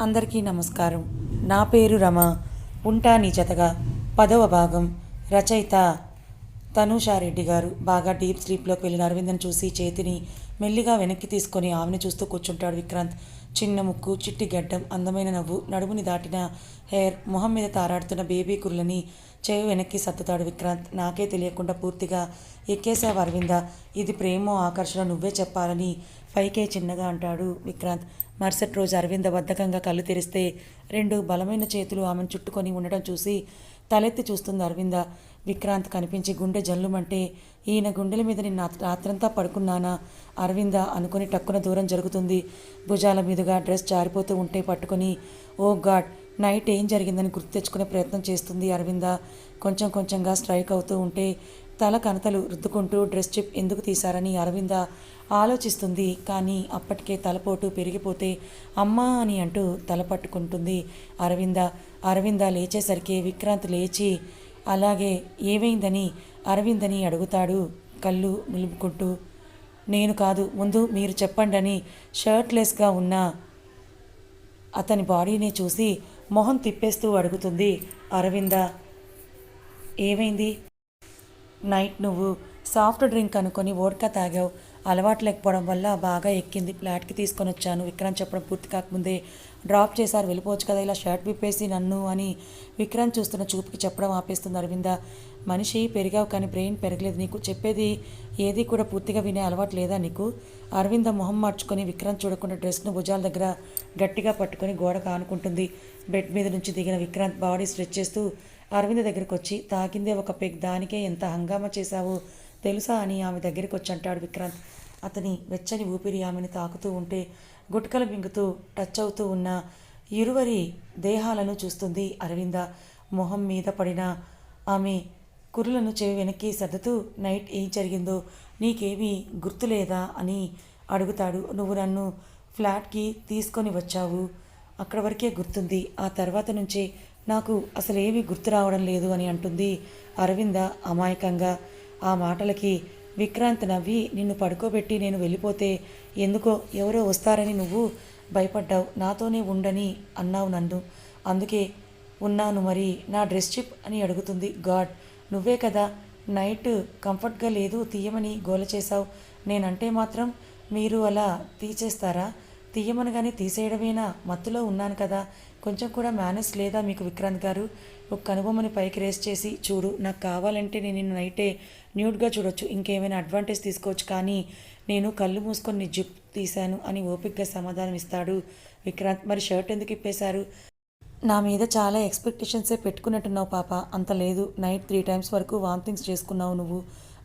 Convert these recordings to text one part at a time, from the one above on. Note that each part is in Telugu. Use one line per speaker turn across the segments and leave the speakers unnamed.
అందరికీ నమస్కారం. నా పేరు రమ. ఉంటా నీ జతగా పదవ భాగం రచయిత తనూషారెడ్డి గారు. బాగా డీప్ స్లీప్లోకి వెళ్ళిన అరవిందను చూసి చేతిని మెల్లిగా వెనక్కి తీసుకొని ఆమెను చూస్తూ కూర్చుంటాడు విక్రాంత్. చిన్న ముక్కు చిట్టి గడ్డం అందమైన నవ్వు నడుముని దాటిన హెయిర్ మొహం మీద తారాడుతున్న బేబీ కుర్లని చెవి వెనక్కి సత్తుతాడు విక్రాంత్. నాకే తెలియకుండా పూర్తిగా ఎక్కేసావు అరవింద. ఇది ప్రేమో ఆకర్షణ నువ్వే చెప్పాలని పైకే చిన్నగా అంటాడు విక్రాంత్. మరుసటి రోజు అరవింద బద్ధకంగా కళ్ళు తెరిస్తే రెండు బలమైన చేతులు ఆమెను చుట్టుకొని ఉండడం చూసి తలెత్తి చూస్తుంది అరవింద. విక్రాంత్ కనిపించి గుండె జల్లుమంటే ఈయన గుండెల మీద నిన్న రాత్రంతా పడుకున్నానా? అరవింద అనుకుని టక్కున దూరం జరుగుతుంది. భుజాల మీదుగా డ్రెస్ జారిపోతూ ఉంటే పట్టుకొని ఓ గాడ్ నైట్ ఏం జరిగిందని గుర్తు తెచ్చుకునే ప్రయత్నం చేస్తుంది అరవింద. కొంచెం కొంచెంగా స్ట్రైక్ అవుతూ ఉంటే తల కనతలు రుద్దుకుంటూ డ్రెస్ చిప్ ఎందుకు తీశారని అరవింద ఆలోచిస్తుంది. కానీ అప్పటికే తలపోటు పెరిగిపోతే అమ్మా అని అంటూ తల పట్టుకుంటుంది అరవింద. అరవింద లేచేసరికి విక్రాంత్ లేచి అలాగే ఏమైందని? అరవిందని అడుగుతాడు కళ్ళు నిలుపుకుంటూ. నేను కాదు ముందు మీరు చెప్పండి అని షర్ట్లెస్గా ఉన్న అతని బాడీని చూసి మొహం తిప్పేస్తూ అడుగుతుంది అరవింద. ఏమైంది? నైట్ నువ్వు సాఫ్ట్ డ్రింక్ అనుకొని వోడ్కా తాగావు. అలవాటు లేకపోవడం వల్ల బాగా ఎక్కింది. ఫ్లాట్కి తీసుకొని వచ్చాను. విక్రాంత్ చెప్పడం పూర్తి కాకముందే డ్రాప్ చేశారు. వెళ్ళిపోవచ్చు కదా ఇలా షర్ట్ విప్పేసి నన్ను అని విక్రాంత్ చూస్తున్న చూపుకి చెప్పడం ఆపేస్తుంది అరవింద. మనిషి పెరిగావు కానీ బ్రెయిన్ పెరగలేదు నీకు. చెప్పేది ఏది కూడా పూర్తిగా వినే అలవాటు లేదా నీకు? అరవింద మొహం మార్చుకొని విక్రాంత్ చూడకుండా డ్రెస్ను భుజాల దగ్గర గట్టిగా పట్టుకొని గోడ కానుకుంటుంది బెడ్ మీద నుంచి దిగిన విక్రాంత్ బాడీ స్ట్రెచ్ చేస్తూ అరవింద్ దగ్గరికి వచ్చి తాకిందే ఒక పెగ్ దానికే ఎంత హంగామా చేశావు తెలుసా అని ఆమె దగ్గరికి వచ్చి అంటాడు విక్రాంత్. అతని వెచ్చని ఊపిరి ఆమెను తాకుతూ ఉంటే గుట్కలు మింగుతూ టచ్ అవుతూ ఉన్న ఇరువరి దేహాలను చూస్తుంది అరవింద. మొహం మీద పడిన ఆమె కురులను చెవి వెనక్కి సర్దుతూ నైట్ ఏం జరిగిందో నీకేమీ గుర్తులేదా? అని అడుగుతాడు. నువ్వు నన్ను ఫ్లాట్కి తీసుకొని వచ్చావు. అక్కడ వరకే గుర్తుంది. ఆ తర్వాత నుంచే నాకు అసలు ఏమీ గుర్తు రావడం లేదు అని అంటుంది అరవింద అమాయకంగా. ఆ మాటలకి విక్రాంత్ నవ్వి నిన్ను పడుకోబెట్టి నేను వెళ్ళిపోతే ఎందుకో ఎవరో వస్తారని నువ్వు భయపడ్డావు. నాతోనే ఉండని అన్నావు నన్ను అందుకే ఉన్నాను మరి నా డ్రెస్ చిప్ అని అడుగుతుంది గాడ్. నువ్వే కదా నైట్ కంఫర్ట్గా లేదు తీయమని గోల చేశావు. నేనంటే మాత్రం మీరు అలా తీసేస్తారా? తీయమనగానే తీసేయడమేనా? మత్తులో ఉన్నాను కదా. కొంచెం కూడా మేనస్ లేదా మీకు విక్రాంత్ గారు ఒక కనుబొమ్మని పైకి రేస్ చేసి చూడు నాకు కావాలంటే నేను నిన్ను నైటే న్యూడ్గా చూడొచ్చు ఇంకేమైనా అడ్వాంటేజ్ తీసుకోవచ్చు కానీ నేను కళ్ళు మూసుకొని నీ జిప్ తీశాను అని ఓపిక్గా సమాధానం ఇస్తాడు విక్రాంత్. మరి షర్ట్ ఎందుకు ఇప్పేశారు? నా మీద చాలా ఎక్స్పెక్టేషన్సే పెట్టుకున్నట్టున్నావు పాప అంత లేదు నైట్ త్రీ టైమ్స్ వరకు వాంతింగ్స్ చేసుకున్నావు నువ్వు.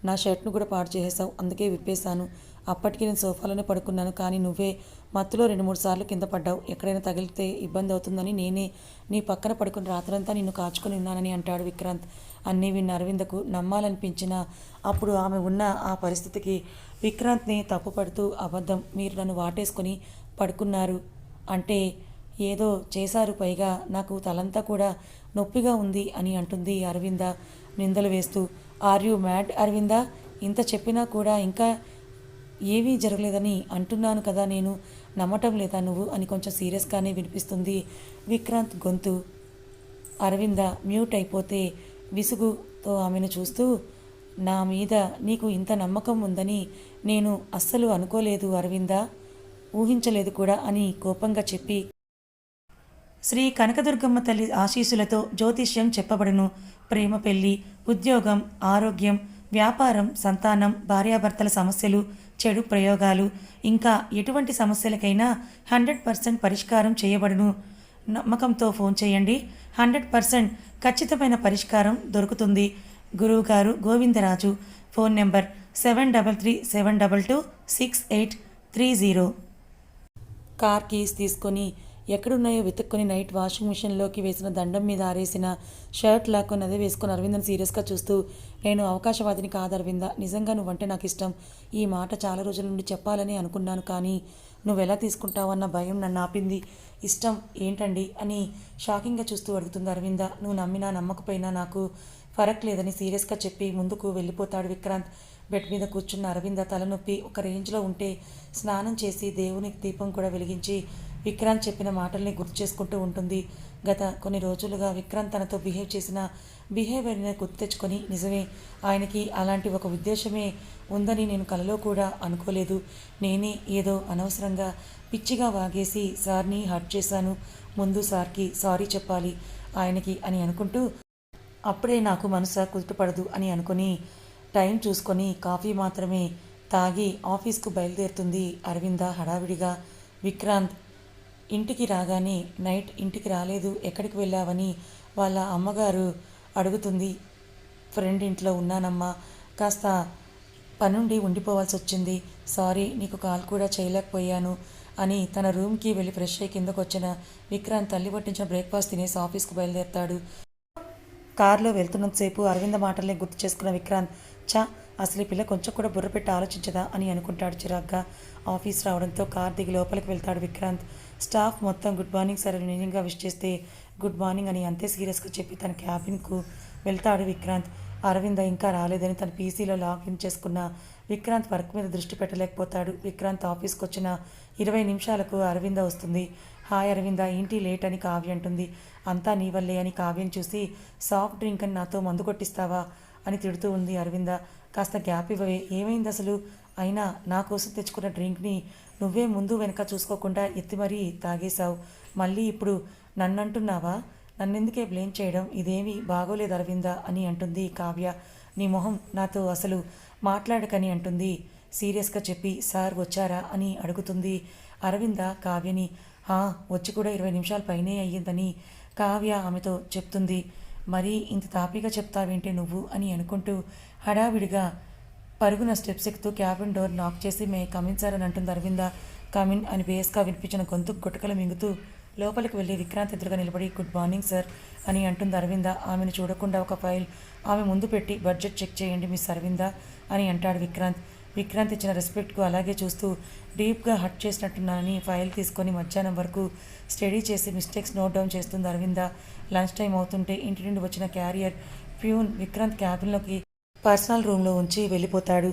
నా షర్ట్ను కూడా పాడు చేసేసావు అందుకే విప్పేశాను. అప్పటికి నేను సోఫాలోనే పడుకున్నాను. కానీ నువ్వే మత్తులో రెండు మూడు సార్లు కింద పడ్డావు. ఎక్కడైనా తగిలితే ఇబ్బంది అవుతుందని నేనే నీ పక్కన పడుకుని రాత్రంతా నిన్ను కాచుకొని ఉన్నానని అంటాడు విక్రాంత్. అన్నీ విన్న అరవిందకు నమ్మాలనిపించిన అప్పుడు ఆమె ఉన్న ఆ పరిస్థితికి విక్రాంత్ని తప్పుపడుతూ అబద్ధం మీరు నన్ను వాటేసుకొని పడుకున్నారు అంటే ఏదో చేశారు పైగా నాకు తలంతా కూడా నొప్పిగా ఉంది అని అంటుంది అరవింద నిందలు వేస్తూ. Are you mad Aravinda? ఇంత చెప్పినా కూడా ఇంకా ఏమీ జరగలేదని అంటున్నాను కదా నేను. నమ్మటం లేదా నువ్వు? అని కొంచెం సీరియస్గానే వినిపిస్తుంది విక్రాంత్ గొంతు. అరవింద మ్యూట్ అయిపోతే విసుగుతో ఆమెను చూస్తూ నా మీద నీకు ఇంత నమ్మకం ఉందని నేను అస్సలు అనుకోలేదు అరవింద. ఊహించలేదు కూడా అని కోపంగా చెప్పి శ్రీ కనకదుర్గమ్మ తల్లి ఆశీస్సులతో జ్యోతిష్యం చెప్పబడును. ప్రేమ పెళ్ళి ఉద్యోగం ఆరోగ్యం వ్యాపారం సంతానం భార్యాభర్తల సమస్యలు చెడు ప్రయోగాలు ఇంకా ఎటువంటి సమస్యలకైనా హండ్రెడ్ పర్సెంట్ పరిష్కారం చేయబడును. నమ్మకంతో ఫోన్ చేయండి. హండ్రెడ్ పర్సెంట్ ఖచ్చితమైన పరిష్కారం దొరుకుతుంది. గురువుగారు Govindaraju phone number seven double three seven double two six eight three zero. Car keys తీసుకొని ఎక్కడున్నాయో వెతుక్కొని నైట్ వాషింగ్ మిషన్లోకి వేసిన దండం మీద ఆరేసిన షర్ట్ లాక్కొని వేసుకుని వేసుకొని సీరియస్గా చూస్తూ నేను అవకాశవాదిని కాదరవింద నిజంగా నువ్వంటే నాకు ఇష్టం ఈ మాట చాలా రోజుల నుండి చెప్పాలని అనుకున్నాను కానీ నువ్వు ఎలా తీసుకుంటావన్న భయం నన్ను ఆపింది ఇష్టం ఏంటండి అని షాకింగ్గా చూస్తూ అడుగుతుంది అరవింద. నువ్వు నమ్మినా నమ్మకపోయినా నాకు ఫరక్ లేదని సీరియస్గా చెప్పి ముందుకు వెళ్ళిపోతాడు విక్రాంత్. బెడ్ మీద కూర్చున్న అరవింద తలనొప్పి. ఒక రేంజ్లో ఉంటే స్నానం చేసి దేవునికి దీపం కూడా వెలిగించి విక్రాంత్ చెప్పిన మాటల్ని గుర్తు చేసుకుంటూ ఉంటుంది. గత కొన్ని రోజులుగా విక్రాంత్ తనతో బిహేవ్ చేసిన బిహేవియర్ని గుర్తు తెచ్చుకొని నిజమే ఆయనకి అలాంటి ఒక ఉద్దేశమే ఉందని నేను కలలో కూడా అనుకోలేదు. నేనే ఏదో అనవసరంగా పిచ్చిగా వాగేసి సార్ని హర్ట్ చేశాను. ముందు సార్కి సారీ చెప్పాలి ఆయనకి అని అనుకుంటూ అప్పుడే నాకు మనసు కుదుటపడదు అని అనుకుని టైం చూసుకొని కాఫీ మాత్రమే తాగి ఆఫీస్కు బయలుదేరుతుంది అరవింద హడావిడిగా. విక్రాంత్ ఇంటికి రాగానే నైట్ ఇంటికి రాలేదు ఎక్కడికి వెళ్ళావని వాళ్ళ అమ్మగారు అడుగుతుంది. ఫ్రెండ్ ఇంట్లో ఉన్నానమ్మా. కాస్త పనుండి ఉండిపోవాల్సి వచ్చింది సారీ నీకు కాల్ కూడా చేయలేకపోయాను అని తన రూమ్కి వెళ్ళి ఫ్రెష్ అయ్యి కిందకు వచ్చిన విక్రాంత్ తల్లి పట్టించిన బ్రేక్ఫాస్ట్ తినేసి ఆఫీస్కు బయలుదేరతాడు. కారులో వెళ్తున్నంతసేపు అరవింద మాటల్ని గుర్తు చేసుకున్న విక్రాంత్ చా అసలు ఈ పిల్ల కొంచెం కూడా బుర్ర పెట్టి ఆలోచించదా? అని అనుకుంటాడు చిరాగ్గా. ఆఫీస్ రావడంతో కార్ దిగి లోపలికి వెళ్తాడు విక్రాంత్. స్టాఫ్ మొత్తం గుడ్ మార్నింగ్ సార్ అని నిజంగా విష్ చేస్తే గుడ్ మార్నింగ్ అని అంతే సీరియస్గా చెప్పి తన క్యాబిన్కు వెళ్తాడు విక్రాంత్. అరవింద ఇంకా రాలేదని తన పీసీలో లాగిన్ చేసుకున్న విక్రాంత్ వర్క్ మీద దృష్టి పెట్టలేకపోతాడు. విక్రాంత్ ఆఫీస్కి వచ్చిన ఇరవై నిమిషాలకు అరవింద వస్తుంది. హాయ్ అరవింద ఏంటి లేట్ అని కావ్య అంటుంది. అంతా నీ వల్లే అని కావ్యం చూసి సాఫ్ట్ డ్రింక్ అని నాతో మందు కొట్టిస్తావా అని తిడుతూ ఉంది అరవింద. కాస్త గ్యాప్ ఇవ్వవే. ఏమైంది అసలు? అయినా నా కోసం తెచ్చుకున్న డ్రింక్ని నువ్వే ముందు వెనక చూసుకోకుండా ఎత్తి మరీ తాగేశావు. మళ్ళీ ఇప్పుడు నన్నంటున్నావా? నన్నెందుకే బ్లేమ్ చేయడం? ఇదేమీ బాగోలేదు అరవిందా అని అంటుంది కావ్య. నీ మొహం నాతో అసలు మాట్లాడకని అంటుంది. సీరియస్గా చెప్పి సార్ వచ్చారా? అని అడుగుతుంది అరవింద కావ్యని. "హా, వచ్చి కూడా ఇరవై నిమిషాల పైనే అయ్యిందని కావ్య ఆమెతో చెప్తుంది. మరీ ఇంత తాపీగా చెప్తావేంటి నువ్వు? అని అనుకుంటూ హడావిడిగా పరుగున స్టెప్స్ ఎక్కుతూ క్యాబిన్ డోర్ లాక్ చేసి మే కమిన్ సార్ అని అంటుంది అరవింద. కమిన్ అని బేస్గా వినిపించిన గొంతు గుటకలు మింగుతూ లోపలికి వెళ్ళి విక్రాంత్ ఎదురుగా నిలబడి గుడ్ మార్నింగ్ సార్ అని అంటుంది అరవింద. ఆమెను చూడకుండా ఒక ఫైల్ ఆమె ముందు పెట్టి బడ్జెట్ చెక్ చేయండి మిస్ అరవింద అని అంటాడు విక్రాంత్. విక్రాంత్ ఇచ్చిన రెస్పెక్ట్కు అలాగే చూస్తూ డీప్గా హట్ చేసినట్టున్నానని ఫైల్ తీసుకొని మధ్యాహ్నం వరకు స్టడీ చేసి మిస్టేక్స్ నోట్ డౌన్ చేస్తుంది అరవింద. లంచ్ టైం అవుతుంటే ఇంటి నుండి వచ్చిన క్యారియర్ ప్యూన్ విక్రాంత్ క్యాబిన్లోకి పర్సనల్ రూమ్లో ఉంచి వెళ్ళిపోతాడు.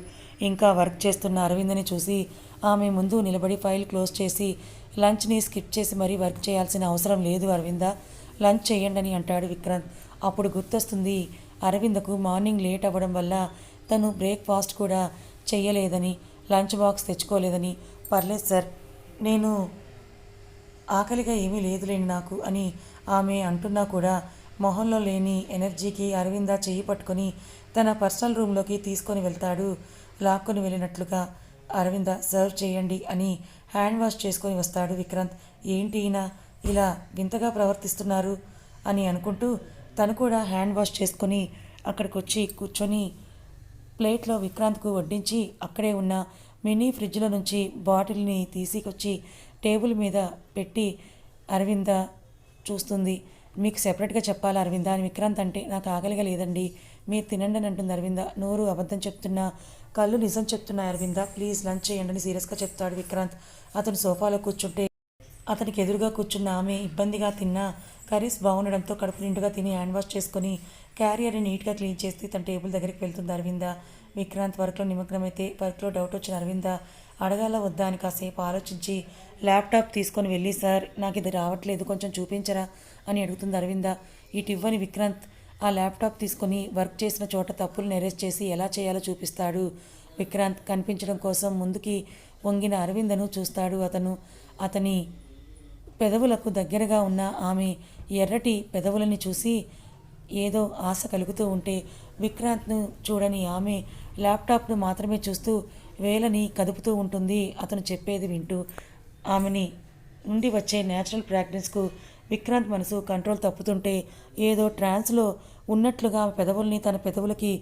ఇంకా వర్క్ చేస్తున్న అరవిందని చూసి ఆమె ముందు నిలబడి ఫైల్ క్లోజ్ చేసి లంచ్ని స్కిప్ చేసి మరీ వర్క్ చేయాల్సిన అవసరం లేదు అరవింద. లంచ్ చేయండి అని అంటాడు విక్రాంత్. అప్పుడు గుర్తొస్తుంది అరవిందకు మార్నింగ్ లేట్ అవ్వడం వల్ల తను బ్రేక్ఫాస్ట్ కూడా చేయలేదని లంచ్ బాక్స్ తెచ్చుకోలేదని. పర్లేదు సార్ నేను ఆకలిగా ఏమీ లేదులేండి నాకు అని ఆమె అంటున్నా కూడా మొహంలో లేని ఎనర్జీకి అరవింద చేయి పట్టుకొని తన పర్సనల్ రూమ్లోకి తీసుకొని వెళ్తాడు. లాక్కొని వెళ్ళినట్లుగా అరవింద సర్వ్ చేయండి అని హ్యాండ్ వాష్ చేసుకొని వస్తాడు విక్రాంత్. ఏంటి ఈయన? ఇలా వింతగా ప్రవర్తిస్తున్నారు అని అనుకుంటూ తను కూడా హ్యాండ్ వాష్ చేసుకొని అక్కడికి వచ్చి కూర్చొని ప్లేట్లో విక్రాంత్కు వడ్డించి అక్కడే ఉన్న మినీ ఫ్రిడ్జ్లో నుంచి బాటిల్ని తీసుకొచ్చి టేబుల్ మీద పెట్టి అరవింద చూస్తుంది. మీకు సెపరేట్గా చెప్పాలి అరవింద? అని విక్రాంత్ అంటే నాకు ఆకలిగా లేదండి మీరు తినండి అని అంటుంది అరవింద. నోరు అబద్ధం చెప్తున్నా కళ్ళు నిజం చెప్తున్నా అరవింద. ప్లీజ్ లంచ్ చేయండి అని సీరియస్గా చెప్తాడు విక్రాంత్. అతను సోఫాలో కూర్చుంటే అతనికి ఎదురుగా కూర్చున్న ఆమె ఇబ్బందిగా తిన్నా కర్రీస్ బాగుండడంతో కడుపు నిండుగా తిని హ్యాండ్ వాష్ చేసుకొని క్యారియర్ని నీట్గా క్లీన్ చేసి తన టేబుల్ దగ్గరికి వెళ్తుంది అరవింద. విక్రాంత్ వర్క్లో నిమగ్నమైతే వర్క్లో డౌట్ వచ్చిన అరవింద. అడగాల వద్దా అని కాసేపు ఆలోచించి ల్యాప్టాప్ తీసుకొని వెళ్ళి సార్ నాకు ఇది రావట్లేదు కొంచెం చూపించరా అని అడుగుతుంది అరవింద. ఇటు ఇవ్వని విక్రాంత్ ఆ ల్యాప్టాప్ తీసుకొని వర్క్ చేసిన చోట తప్పులు నెరేజ్ చేసి ఎలా చేయాలో చూపిస్తాడు. విక్రాంత్ కనిపించడం కోసం ముందుకి వంగిన అరవిందను చూస్తాడు. అతను అతని పెదవులకు దగ్గరగా ఉన్న ఆమె ఎర్రటి పెదవులని చూసి ఏదో ఆశ కలుగుతూ ఉంటే విక్రాంత్ను చూడని ఆమె ల్యాప్టాప్ను మాత్రమే చూస్తూ వేలని కదుపుతూ ఉంటుంది. అతను చెప్పేది వింటూ ఆమెని నుండి వచ్చే న్యాచురల్ ప్రాక్టీస్కు విక్రాంత్ మనసు కంట్రోల్ తప్పుతుంటే ఏదో ట్రాన్స్లో ఉన్నట్లుగా ఆమె పెదవుల్ని తన పెదవులకి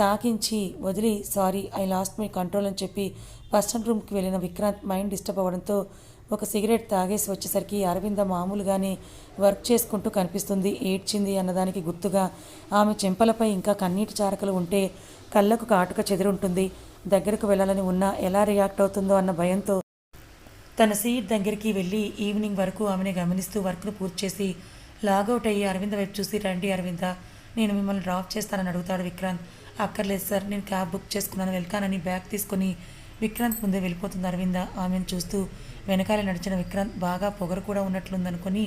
తాకించి వదిలి sorry I lost my control అని చెప్పి పర్సనల్ రూమ్కి వెళ్ళిన విక్రాంత్ మైండ్ డిస్టర్బ్ అవ్వడంతో ఒక సిగరెట్ తాగేసి వచ్చేసరికి అరవింద మామూలుగానే వర్క్ చేసుకుంటూ కనిపిస్తుంది ఏడ్చింది అన్నదానికి గుర్తుగా. ఆమె చెంపలపై ఇంకా కన్నీటి చారకలు ఉంటే కళ్ళకు కాటుక చెదిరుంటుంది. దగ్గరకు వెళ్ళాలని ఉన్నా ఎలా రియాక్ట్ అవుతుందో అన్న భయంతో తన సీట్ దగ్గరికి వెళ్ళి ఈవినింగ్ వరకు ఆమెని గమనిస్తూ వర్క్ను పూర్తి చేసి లాగౌట్ అయ్యి అరవింద వైపు చూసి రండి అరవింద నేను మిమ్మల్ని డ్రాప్ చేస్తానని అడుగుతాడు విక్రాంత్. అక్కర్లేదు సార్ నేను క్యాబ్ బుక్ చేసుకున్నాను వెళ్తానని బ్యాగ్ తీసుకొని విక్రాంత్ ముందే వెళ్ళిపోతుంది అరవింద. ఆమెను చూస్తూ వెనకాల నడిచిన విక్రాంత్ బాగా పొగరు కూడా ఉన్నట్లుందనుకొని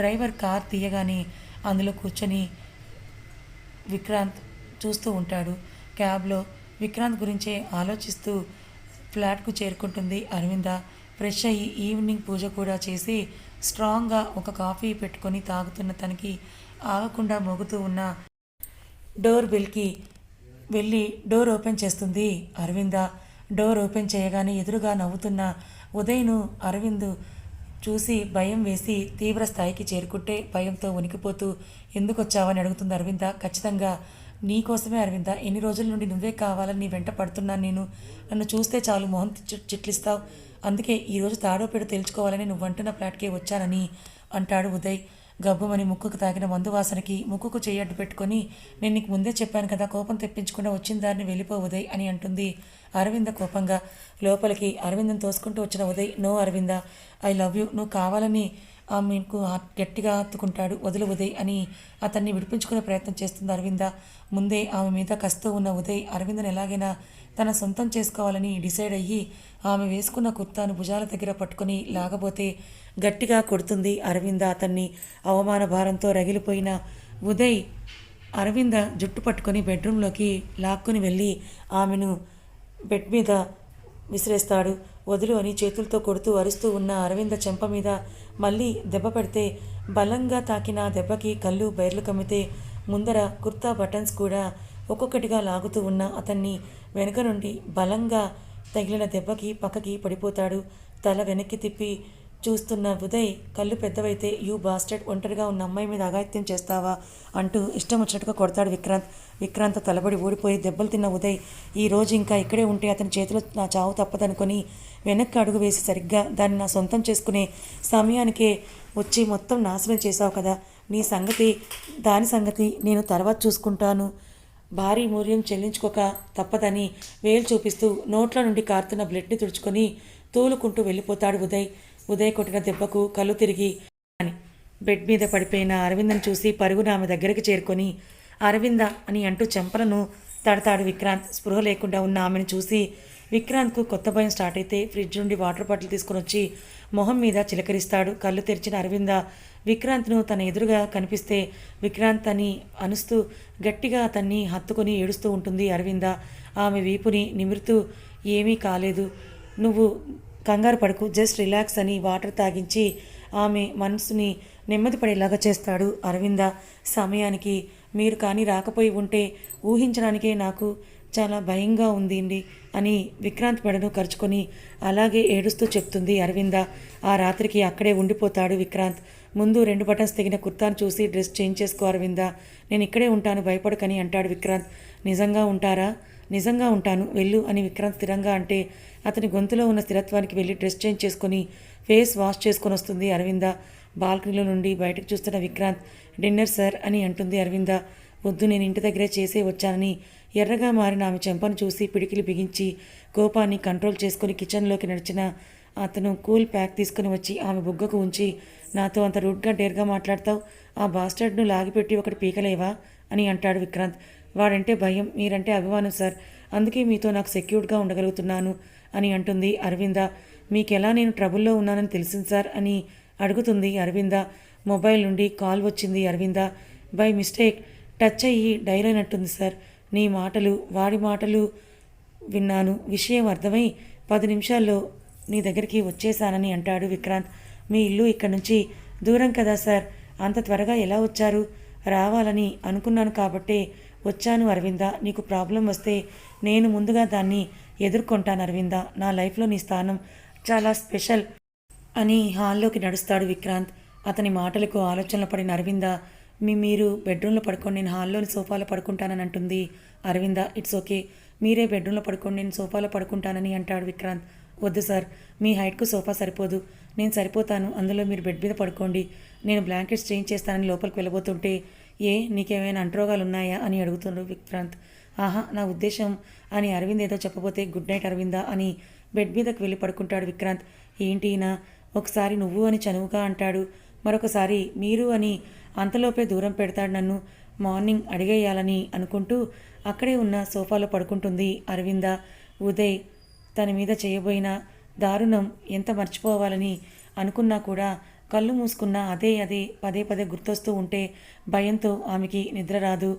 డ్రైవర్ కార్ తీయగానే అందులో కూర్చొని విక్రాంత్ చూస్తూ ఉంటాడు. క్యాబ్లో విక్రాంత్ గురించే ఆలోచిస్తూ ఫ్లాట్కు చేరుకుంటుంది అరవింద. ఫ్రెష్ అయ్యి ఈవినింగ్ పూజ కూడా చేసి స్ట్రాంగ్గా ఒక కాఫీ పెట్టుకొని తాగుతున్న తనకి ఆగకుండా మోగుతూ ఉన్న డోర్ బెల్కి వెళ్ళి డోర్ ఓపెన్ చేస్తుంది అరవింద. డోర్ ఓపెన్ చేయగానే ఎదురుగా నవ్వుతున్న ఉదయ్ను అరవింద్ చూసి భయం వేసి తీవ్ర స్థాయికి చేరుకుంటే భయంతో వణికిపోతూ ఎందుకు వచ్చావని అడుగుతుంది అరవింద. ఖచ్చితంగా నీ కోసమే అరవింద. ఎన్ని రోజుల నుండి నువ్వే కావాలని నీ వెంట పడుతున్నాను నేను. నన్ను చూస్తే చాలు. మొహం చిట్లిస్తావు. అందుకే ఈరోజు తాడో పెడు తేల్చుకోవాలని నువ్వంటున్న ఫ్లాట్కే వచ్చానని అంటాడు ఉదయ్. గబ్బుమని ముక్కుకు తాగిన మందు వాసనకి ముక్కుకు చెయ్యడ్డు పెట్టుకొని నేను నీకు ముందే చెప్పాను కదా కోపం తెప్పించకుండా వచ్చిన దారిని వెళ్ళిపో ఉదయ్ అని అంటుంది. అరవింద కోపంగా లోపలికి అరవిందం తోసుకుంటూ వచ్చిన Uday no Aravinda I love you నువ్వు కావాలని ఆమెకు గట్టిగా హత్తుకుంటాడు వదులు ఉదయ్ అని అతన్ని విడిపించుకునే ప్రయత్నం చేస్తుంది అరవింద. ముందే ఆమె మీద కస్తూ ఉన్న ఉదయ్ అరవిందను ఎలాగైనా తన సొంతం చేసుకోవాలని డిసైడ్ అయ్యి ఆమె వేసుకున్న కుర్తాను భుజాల దగ్గర పట్టుకొని లాగబోతే గట్టిగా కొడుతుంది అరవింద. అతన్ని అవమాన భారంతో రగిలిపోయిన ఉదయ్ అరవింద జుట్టు పట్టుకొని బెడ్రూమ్లోకి లాక్కుని వెళ్ళి ఆమెను బెడ్ మీద విసిరేస్తాడు. వదులు అని చేతులతో కొడుతూ అరుస్తూ ఉన్న అరవింద చెంప మీద మళ్ళీ దెబ్బ పెడితే బలంగా తాకిన దెబ్బకి కళ్ళు బైర్లు కమ్మితే ముందర కుర్తా బటన్స్ కూడా ఒక్కొక్కటిగా లాగుతూ ఉన్న అతన్ని వెనుక నుండి బలంగా తగిలిన దెబ్బకి పక్కకి పడిపోతాడు. తల వెనక్కి తిప్పి చూస్తున్న ఉదయ్ కళ్ళు పెద్దవైతే యూ బాస్టెడ్ ఒంటరిగా ఉన్న అమ్మాయి మీద అగాత్యం చేస్తావా? అంటూ ఇష్టం వచ్చినట్టుగా కొడతాడు విక్రాంత్. విక్రాంత్ తలబడి ఊడిపోయి దెబ్బలు తిన్న ఉదయ్ ఈ రోజు ఇంకా ఇక్కడే ఉంటే అతని చేతిలో నా చావు తప్పదనుకొని వెనక్కి అడుగు వేసి సరిగ్గా దాన్ని నా సొంతం చేసుకునే సమయానికే వచ్చి మొత్తం నాశనం చేశావు కదా. నీ సంగతి దాని సంగతి నేను తర్వాత చూసుకుంటాను. భారీ మూల్యం చెల్లించుకోక తప్పదని వేలు చూపిస్తూ నోట్ల నుండి కారుతున్న బ్లడ్ని తుడుచుకొని తూలుకుంటూ వెళ్ళిపోతాడు ఉదయ్. ఉదయ్ కొట్టిన దెబ్బకు కళ్ళు తిరిగి అని. బెడ్ మీద పడిపోయిన అరవిందను చూసి పరుగున ఆమె దగ్గరికి చేరుకొని అరవింద అని అంటూ చెంపలను తడతాడు విక్రాంత్. స్పృహ లేకుండా ఉన్న ఆమెను చూసి విక్రాంత్కు కొత్త భయం స్టార్ట్ అయితే ఫ్రిడ్జ్ నుండి వాటర్ బాటిల్ తీసుకొని వచ్చి మొహం మీద చిలకరిస్తాడు. కళ్ళు తెరిచిన అరవింద విక్రాంత్ను తన ఎదురుగా కనిపిస్తే విక్రాంత్ అని అనుస్తూ గట్టిగా అతన్ని హత్తుకొని ఏడుస్తూ ఉంటుంది అరవింద. ఆమె వీపుని నిమురుతూ ఏమీ కాలేదు. నువ్వు కంగారు పడకు జస్ట్ రిలాక్స్ అని వాటర్ తాగించి ఆమె మనసుని నెమ్మది పడేలాగా చేస్తాడు అరవింద. సమయానికి మీరు కానీ రాకపోయి ఉంటే ఊహించడానికే నాకు చాలా భయంగా ఉంది అని విక్రాంత్ మెడను ఖర్చుకొని అలాగే ఏడుస్తూ చెప్తుంది అరవింద. ఆ రాత్రికి అక్కడే ఉండిపోతాడు విక్రాంత్. ముందు రెండు బటన్స్ తెగిన కుర్తాను చూసి డ్రెస్ చేంజ్ చేసుకో అరవింద. నేను ఇక్కడే ఉంటాను భయపడకని అంటాడు విక్రాంత్. నిజంగా ఉంటారా? నిజంగా ఉంటాను వెళ్ళు అని విక్రాంత్ స్థిరంగా అంటే అతని గొంతులో ఉన్న స్థిరత్వానికి వెళ్ళి డ్రెస్ చేంజ్ చేసుకొని ఫేస్ వాష్ చేసుకొని వస్తుంది అరవింద. బాల్కనీలో నుండి బయటకు చూస్తున్న విక్రాంత్ డిన్నర్ సార్ అని అంటుంది అరవింద. వద్దు నేను ఇంటి దగ్గరే చేసే వచ్చానని. ఎర్రగా మారిన ఆమె చెంపను చూసి పిడికిలి బిగించి కోపాన్ని కంట్రోల్ చేసుకుని కిచెన్లోకి నడిచిన అతను కూల్ ప్యాక్ తీసుకుని వచ్చి ఆమె బుగ్గకు ఉంచి నాతో అంత రూడ్గా డేర్గా మాట్లాడతావు? ఆ బాస్టర్డ్ను లాగిపెట్టి ఒకటి పీకలేవా? అని అంటాడు విక్రాంత్. వాడంటే భయం మీరంటే అభిమానం సార్. అందుకే మీతో నాకు సెక్యూర్డ్గా ఉండగలుగుతున్నాను. అని అంటుంది అరవింద. మీకెలా నేను ట్రబుల్లో ఉన్నానని తెలిసింది సార్ అని అడుగుతుంది అరవింద. మొబైల్ నుండి కాల్ వచ్చింది అరవింద. By mistake. టచ్ అయ్యి డైల్ అయినట్టుంది సార్. నీ మాటలు వాడి మాటలు విన్నాను. విషయం అర్థమై పది నిమిషాల్లో నీ దగ్గరికి వచ్చేసానని అంటాడు విక్రాంత్. మీ ఇల్లు ఇక్కడ నుంచి దూరం కదా సార్. అంత త్వరగా ఎలా వచ్చారు? రావాలని అనుకున్నాను కాబట్టే వచ్చాను అరవింద. నీకు ప్రాబ్లం వస్తే నేను ముందుగా దాన్ని ఎదుర్కొంటాను అరవింద. నా లైఫ్లో నీ స్థానం చాలా స్పెషల్ అని హాల్లోకి నడుస్తాడు విక్రాంత్. అతని మాటలకు ఆలోచనలు పడిన అరవింద మీ మీరు బెడ్రూమ్లో పడుకోండి నేను హాల్లోని సోఫాలో పడుకుంటానని అంటుంది. Aravinda it's okay. మీరే బెడ్రూమ్లో పడుకోండి నేను సోఫాలో పడుకుంటానని అంటాడు విక్రాంత్. వద్దు సార్ మీ హైట్కు సోఫా సరిపోదు. నేను సరిపోతాను అందులో మీరు బెడ్ మీద పడుకోండి. నేను బ్లాంకెట్స్ చేంజ్ చేస్తానని లోపలికి వెళ్ళబోతుంటే ఏ నీకేమైనా అంట్రోగాలు ఉన్నాయా అని అడుగుతున్నాడు విక్రాంత్. ఆహా నా ఉద్దేశం అని అరవింద్ ఏదో చెప్పబోతే గుడ్ నైట్ అరవిందా అని బెడ్ మీదకి వెళ్ళి పడుకుంటాడు విక్రాంత్. ఏంటి నా ఒకసారి నువ్వు అని చనువుగా అంటాడు. మరొకసారి మీరు అని అంతలోపే దూరం పెడతాడు నన్ను. మార్నింగ్ అడిగేయాలని అనుకుంటూ అక్కడే ఉన్న సోఫాలో పడుకుంటుంది అరవింద. ఉదయ్ తన మీద చేయబోయిన దారుణం ఎంత మర్చిపోవాలని అనుకున్నా కూడా కళ్ళు మూసుకున్న అదే అదే పదే పదే గుర్తొస్తూ ఉంటే భయంతో ఆమెకి నిద్ర రాదు.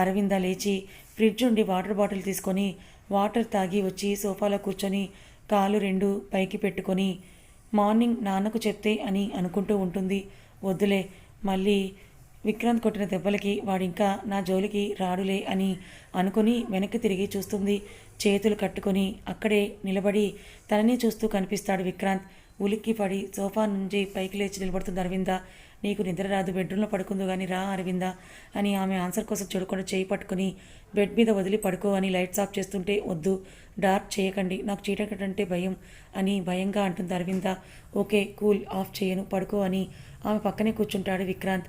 అరవింద లేచి ఫ్రిడ్జ్ నుండి వాటర్ బాటిల్ తీసుకొని వాటర్ తాగి వచ్చి సోఫాలో కూర్చొని కాలు రెండు పైకి పెట్టుకొని మార్నింగ్ నాన్నకు చెప్తే అని అనుకుంటూ ఉంటుంది. వద్దులే మళ్ళీ విక్రాంత్ కొట్టిన దెబ్బలకి వాడింకా నా జోలికి రాడులే అని అనుకుని వెనక్కి తిరిగి చూస్తుంది. చేతులు కట్టుకొని అక్కడే నిలబడి తనని చూస్తూ కనిపిస్తాడు విక్రాంత్. ఉలిక్కి పడి సోఫా నుంచి పైకి లేచి నిలబడుతుంది అరవింద నీకు నిద్ర రాదు బెడ్రూమ్లో పడుకుందు కానీ రా అరవింద అని ఆమె ఆన్సర్ కోసం చూడకుండా చేయి పట్టుకుని బెడ్ మీద వదిలి పడుకో అని లైట్స్ ఆఫ్ చేస్తుంటే వద్దు డార్క్ చేయకండి నాకు చీటకంటే భయం అని భయంగా అంటుంది అరవింద. ఓకే కూల్ ఆఫ్ చేయను పడుకో అని ఆమె పక్కనే కూర్చుంటాడు విక్రాంత్.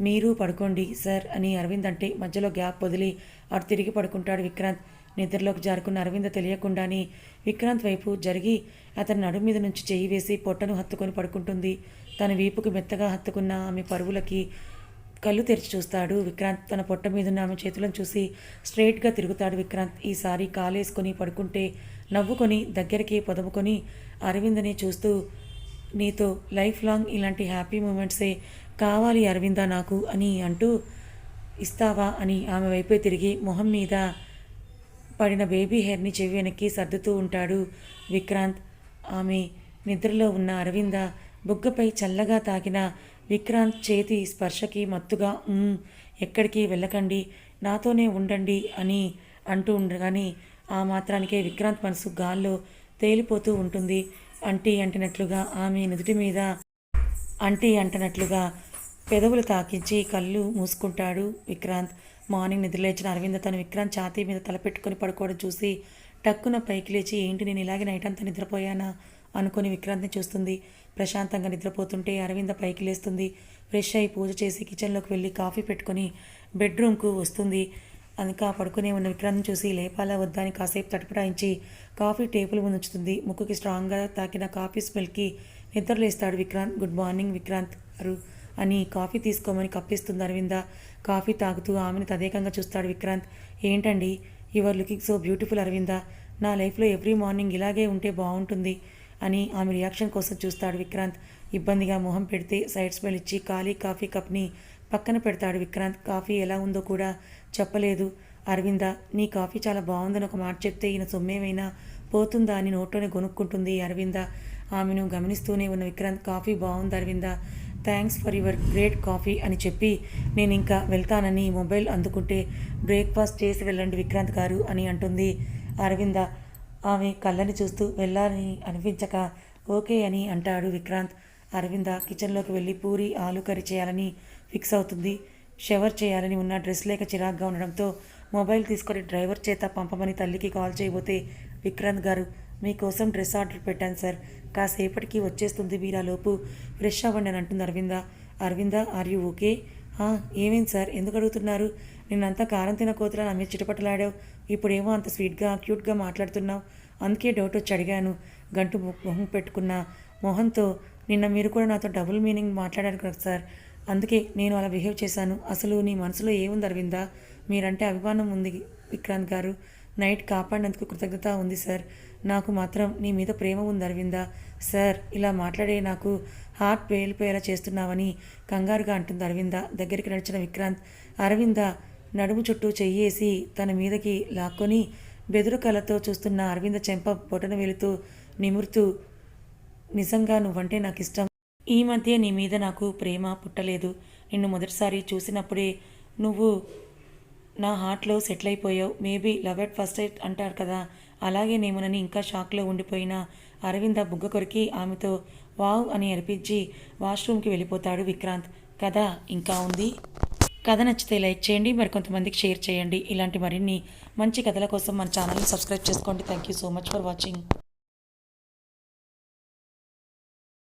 మీరు పడుకోండి సార్ అని అరవింద్ అంటే మధ్యలో గ్యాప్ వదిలి అటు తిరిగి పడుకుంటాడు విక్రాంత్. నిద్రలోకి జారుకున్న అరవింద తెలియకుండానే విక్రాంత్ వైపు జరిగి అతని నడు మీద నుంచి చేయి వేసి పొట్టను హత్తుకొని పడుకుంటుంది. తన వీపుకు మెత్తగా హత్తుకున్న ఆమె పరువులకి కళ్ళు తెరిచి చూస్తాడు విక్రాంత్. తన పొట్ట మీదున్న ఆమె చేతులను చూసి స్ట్రైట్గా తిరుగుతాడు విక్రాంత్. ఈసారి కాలేసుకొని పడుకుంటే నవ్వుకొని దగ్గరికి పొదముకొని అరవిందని చూస్తూ నీతో లైఫ్ లాంగ్ ఇలాంటి హ్యాపీ మూమెంట్సే కావాలి అరవింద నాకు అని అంటూ ఇస్తావా అని ఆమె వైపే తిరిగి మొహం మీద పడిన బేబీ హెయిర్ని చెవి వెనక్కి సర్దుతూ ఉంటాడు విక్రాంత్. ఆమె నిద్రలో ఉన్న అరవింద బుగ్గపై చల్లగా తాకిన విక్రాంత్ చేతి స్పర్శకి మత్తుగా ఎక్కడికి వెళ్ళకండి నాతోనే ఉండండి అని అంటూ ఉండగాని ఆ మాత్రానికే విక్రాంత్ మనసు గాల్లో తేలిపోతూ ఉంటుంది. అంటీ అంటినట్లుగా ఆమె నుదుటి మీద అంటీ అంటనట్లుగా పెదవులు తాకించి కళ్ళు మూసుకుంటాడు విక్రాంత్. మార్నింగ్ నిద్రలేచిన అరవింద తను విక్రాంత్ ఛాతీ మీద తలపెట్టుకొని పడుకోవడం చూసి టక్కున పైకి లేచి ఏంటి నేను ఇలాగే నైట్ అంతా నిద్రపోయానా? అనుకుని విక్రాంత్ని చూస్తుంది. ప్రశాంతంగా నిద్రపోతుంటే అరవింద పైకి లేస్తుంది. ఫ్రెష్ అయి పూజ చేసి కిచెన్లోకి వెళ్ళి కాఫీ పెట్టుకొని బెడ్రూమ్కు వస్తుంది. ఇంకా పడుకునే ఉన్న విక్రాంత్ని చూసి లేపాలా వద్దా అని కాసేపు తటపటాయించి కాఫీ టేబుల్ ముందు ఉంచుతుంది. ముక్కుకి స్ట్రాంగ్గా తాకిన కాఫీ స్మెల్కి నిద్రలేస్తాడు Vikrant. Good morning Vikrant garu. అని కాఫీ తీసుకోమని కప్పిస్తుంది అరవింద. కాఫీ తాగుతూ ఆమెను తదేకంగా చూస్తాడు విక్రాంత్. ఏంటండి? Your looking so beautiful Aravinda. నా లైఫ్లో ఎవ్రీ మార్నింగ్ ఇలాగే ఉంటే బాగుంటుంది అని ఆమె రియాక్షన్ కోసం చూస్తాడు విక్రాంత్. ఇబ్బందిగా మొహం పెడితే సైడ్ స్మెల్ ఇచ్చి ఖాళీ కాఫీ కప్ని పక్కన పెడతాడు విక్రాంత్. కాఫీ ఎలా ఉందో కూడా చెప్పలేదు. అరవింద నీ కాఫీ చాలా బాగుందని ఒక మాట చెప్తే ఈయన సొమ్మేమైనా పోతుందా అని నోట్లోనే కొనుక్కుంటుంది అరవింద. ఆమెను గమనిస్తూనే ఉన్న విక్రాంత్ కాఫీ బాగుంది Aravinda. Thanks for your great coffee అని చెప్పి నేను ఇంకా వెళ్తానని మొబైల్ అందుకుంటే బ్రేక్ఫాస్ట్ చేసి వెళ్ళండి విక్రాంత్ గారు అని అంటుంది. అరవింద ఆమె కళ్ళని చూస్తూ వెళ్ళాలని అనిపించక ఓకే అని అంటాడు విక్రాంత్. అరవింద కిచెన్లోకి వెళ్ళి పూరి ఆలు కర్రీ చేయాలని ఫిక్స్ అవుతుంది. షవర్ చేయాలని ఉన్న డ్రెస్ లేక చిరాగ్గా ఉండడంతో మొబైల్ తీసుకొని డ్రైవర్ చేత పంపమని తల్లికి కాల్ చేయబోతే విక్రాంత్ గారు మీకోసం డ్రెస్ ఆర్డర్ పెట్టాను సార్. కాసేపటికి వచ్చేస్తుంది మీరు ఆలోపు లోపు. ఫ్రెష్ అవ్వండి అని అంటుంది Aravinda. Aravinda are you okay? "ఆ, ఏమైంది సార్? ఎందుకు అడుగుతున్నారు? నిన్నంతా కారం తిన కోతులా నా మీద చిటపటలాడావు. ఇప్పుడేమో అంత స్వీట్గా క్యూట్గా మాట్లాడుతున్నావు. అందుకే డౌట్ వచ్చి అడిగాను. గంటు మొహం పెట్టుకున్న మొహంతో నిన్న మీరు కూడా నాతో డబుల్ మీనింగ్ మాట్లాడారు కదా సార్. అందుకే నేను అలా బిహేవ్ చేశాను. అసలు నీ మనసులో ఏముంది అరవిందా? మీరంటే అభిమానం ఉంది విక్రాంత్ గారు. నైట్ కాపాడినందుకు కృతజ్ఞత ఉంది సార్. నాకు మాత్రం నీ మీద ప్రేమ ఉంది అరవిందా. సార్ ఇలా మాట్లాడే నాకు హార్ట్ పేలిపోయేలా చేస్తున్నావని కంగారుగా అంటుంది అరవింద. దగ్గరికి నడిచిన విక్రాంత్ అరవింద నడుము చుట్టూ చెయ్యేసి తన మీదకి లాక్కొని బెదురు కళ్ళతో చూస్తున్న అరవింద చెంప బొటన వెళుతూ నిమురుతూ నిజంగా నువ్వంటే నాకు ఇష్టం ఈ మధ్య నీ మీద నాకు ప్రేమ పుట్టలేదు. నిన్ను మొదటిసారి చూసినప్పుడే నువ్వు నా హార్ట్లో సెటిల్ అయిపోయావు. Maybe love at first sight అంటారు కదా. అలాగేనేమోనని ఇంకా షాక్లో ఉండిపోయిన అరవింద బుగ్గ కొరికి ఆమెతో వావ్ అని అనిపించి వాష్రూమ్కి వెళ్ళిపోతాడు విక్రాంత్. కథ ఇంకా ఉంది? కథ నచ్చితే లైక్ చేయండి మరి కొంతమందికి షేర్ చేయండి. ఇలాంటి మరిన్ని మంచి కథల కోసం మన ఛానల్ని సబ్స్క్రైబ్ చేసుకోండి. Thank you so much for watching.